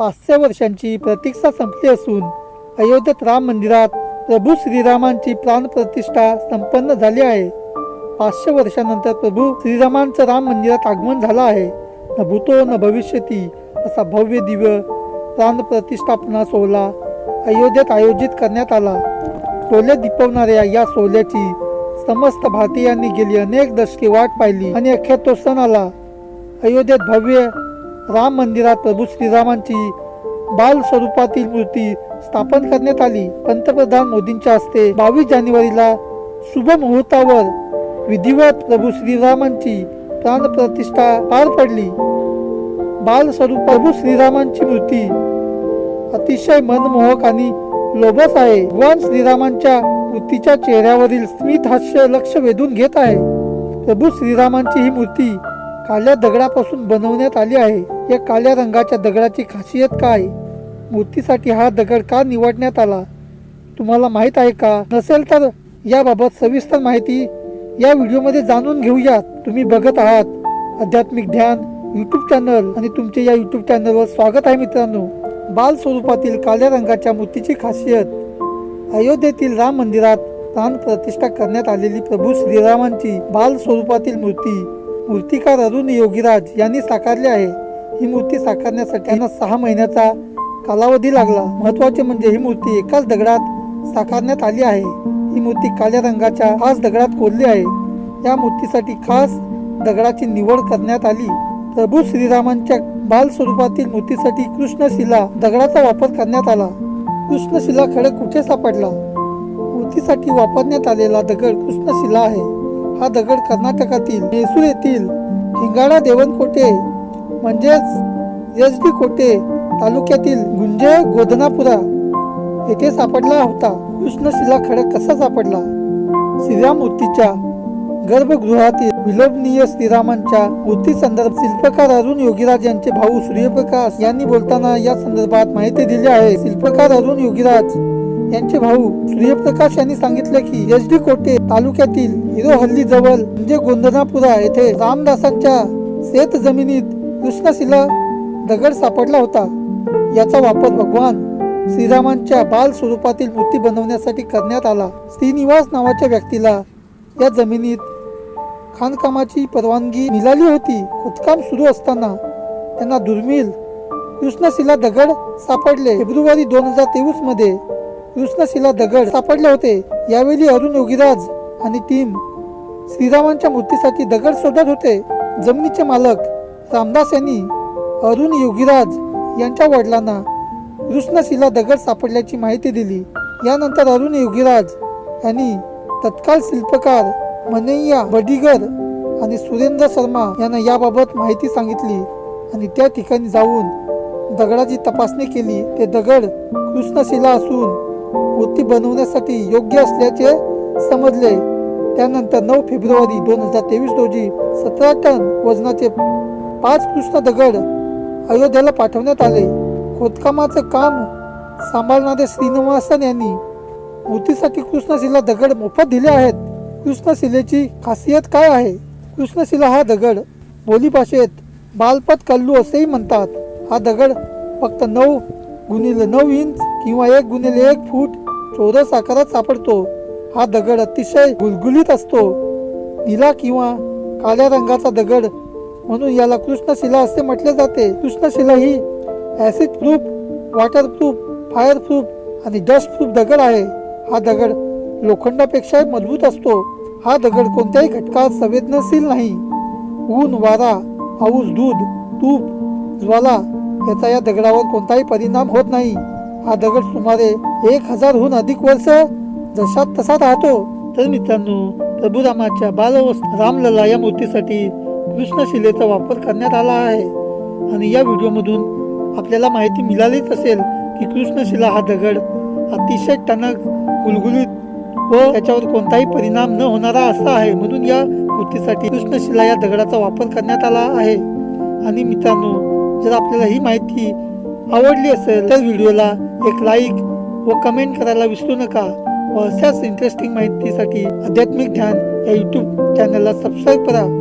पाचशे वर्षांची प्रतीक्षा संपली असून अयोध्येत राम मंदिरात प्रभू श्रीरामांची प्राणप्रतिष्ठा संपन्न झाली आहे. पाचशे वर्षानंतर प्रभू श्रीरामांचं राम मंदिरात आगमन झालं आहे. न भूतो न भविष्यती असा भव्य दिव्य प्राणप्रतिष्ठापना सोहळा अयोध्येत आयोजित करण्यात आला. सोहळे दिपवणाऱ्या या सोहळ्याची समस्त भारतीयांनी गेली अनेक दशके वाट पाहिली आणि अखेर तो सण आला. अयोध्येत भव्य राम मंदिरात प्रभू श्रीरामांची बाल स्वरूपातील मूर्ती स्थापन करण्यात आली. पंतप्रधान मोदींच्या हस्ते बावीस जानेवारीला शुभ मुहूर्तावर विधिवत प्रभू श्रीरामांची प्राणप्रतिष्ठा पार पडली. बाल स्वरूप प्रभू श्रीरामांची मूर्ती अतिशय मनमोहक आणि लोभस आहे. भगवान श्रीरामांच्या मूर्तीच्या चेहऱ्यावरील स्मित हास्य लक्ष वेधून घेत आहे. प्रभू श्रीरामांची ही मूर्ती काल्या दगडापासून बनवण्यात आली आहे. या काळ्या रंगाच्या दगडाची खासियत काय? मूर्तीसाठी हा दगड का निवडण्यात आला? तुम्हाला माहीत आहे का? नसेल तर याबाबत सविस्तर माहिती या व्हिडिओमध्ये जाणून घेऊयात. तुम्ही बघत आहात आध्यात्मिक ध्यान यूट्यूब चॅनल आणि तुमचे या यूट्यूब चॅनलवर स्वागत आहे मित्रांनो. बाल स्वरूपातील काळ्या रंगाच्या मूर्तीची खासियत. अयोध्येतील राम मंदिरात प्राण प्रतिष्ठा करण्यात आलेली प्रभू श्रीरामांची बाल स्वरूपातील मूर्ती मूर्तिकार अरुण योगीराज यांनी साकारली आहे. ही मूर्ती साकारण्यासाठी त्यांना सहा महिन्याचा कालावधी लागला. महत्त्वाचे म्हणजे ही मूर्ती एकाच दगडात साकारण्यात आली आहे. ही मूर्ती काळ्या रंगाच्या खास दगडात कोरली आहे. या मूर्तीसाठी खास दगडाची निवड करण्यात आली. प्रभू श्रीरामांच्या बाल स्वरूपातील मूर्तीसाठी कृष्णशिला दगडाचा वापर करण्यात आला. कृष्णशिला खडक कुठे सापडला? मूर्तीसाठी वापरण्यात आलेला दगड कृष्णशिला आहे. हा दगड कर्नाटकातील मैसूर येथील हिंगाडा देवनकोटे म्हणजेच एस डी कोटे तालुक्यातील गुंजे गोधनापुरा येथे सापडला होता. कृष्णशिला खडक कसा सापडला? श्रीराम मूर्तीच्या गर्भगृहातील विलोभनीय श्रीरामांच्या मूर्ती संदर्भ शिल्पकार अरुण योगीराज यांचे भाऊ सूर्यप्रकाश यांनी बोलताना या संदर्भात माहिती दिली आहे. शिल्पकार अरुण योगीराज यांचे भाऊ सूर्यप्रकाश यांनी सांगितले की एच डी कोटे तालुक्यातील हिरोहल्ली जवळ म्हणजे गोंधनापुरा येथे रामदासांच्या शेत जमिनीत कृष्णशिला दगड सापडला होता. याचा वापर भगवान श्रीरामांच्या बाल स्वरूपातील मूर्ती बनवण्यासाठी करण्यात आला. श्रीनिवास नावाच्या व्यक्तीला या जमिनीत खाणकामाची परवानगी मिळाली होती. खोदकाम सुरू असताना त्यांना दुर्मिळ कृष्णशिला दगड सापडले. फेब्रुवारी दोन हजार तेवीसमध्ये कृष्णशिला दगड सापडले होते. यावेळी अरुण योगीराज आणि टीम श्रीरामांच्या मूर्तीसाठी दगड शोधत होते. जमिनीचे मालक रामदास यांनी अरुण योगीराज यांच्या वडिलांना कृष्णशिला दगड सापडल्याची माहिती दिली. यानंतर अरुण योगीराज यांनी तत्काल शिल्पकार मनैया बडीगर आणि सुरेंद्र शर्मा यांना याबाबत माहिती सांगितली आणि त्या ठिकाणी जाऊन दगडाची तपासणी केली. ते दगड कृष्णशिला असून मूर्ती बनवण्यासाठी योग्य असल्याचे समजले. त्यानंतर नऊ फेब्रुवारी दोन हजार तेवीस रोजी सतरा टन वजनाचे पाच कृष्ण दगड अयोध्येला पाठवण्यात आले. खोदकामाचं काम सांभाळणारे श्रीनिवासन यांनी मूर्तीसाठी कृष्णशिला दगड मोफत दिले आहेत. कृष्णशिलेची खासियत काय आहे? कृष्णशिला हा दगड बोली भाषेत बालपत कल्लू असेही म्हणतात. हा दगड फक्त नऊ गुणिले नऊ इंच किंवा एक गुणिले एक फूट चौरस आकारात सापडतो. हा दगड अतिशय गुलगुलीत असतो. निला किंवा काळ्या रंगाचा दगड म्हणून याला कृष्णशिला असे म्हटले जाते. कृष्णशिला ही acid proof water proof fire proof आणि डस्ट प्रूफ दगड आहे. हा दगड लोखंडापेक्षा मजबूत असतो. हा दगड कोणत्याही घटकात संवेदनशील नाही. ऊन वारा पाऊस दूध तूप ज्वाला याचा या दगडावर कोणताही परिणाम होत नाही. हा दगड सुमारे एक हजारहून अधिक वर्ष जशात तसा राहतो. तर मित्रांनो प्रभू रामाच्या बालवस्थ रामलला या मूर्तीसाठी कृष्णशिलेचा वापर करण्यात आला आहे. आणि या व्हिडिओमधून आपल्याला माहिती मिळालीच असेल की कृष्णशिला हा दगड अतिशय टणक गुलगुलीत व त्याच्यावर कोणताही परिणाम न होणारा असा आहे. म्हणून या कृतीसाठी कृष्णशिला या दगडाचा वापर करण्यात आला आहे. आणि मित्रांनो जर आपल्याला ही माहिती आवडली असेल तर व्हिडिओला एक लाईक व कमेंट करायला विसरू नका व अशाच इंटरेस्टिंग माहितीसाठी आध्यात्मिक ध्यान या यूट्यूब चॅनलला सबस्क्राईब करा.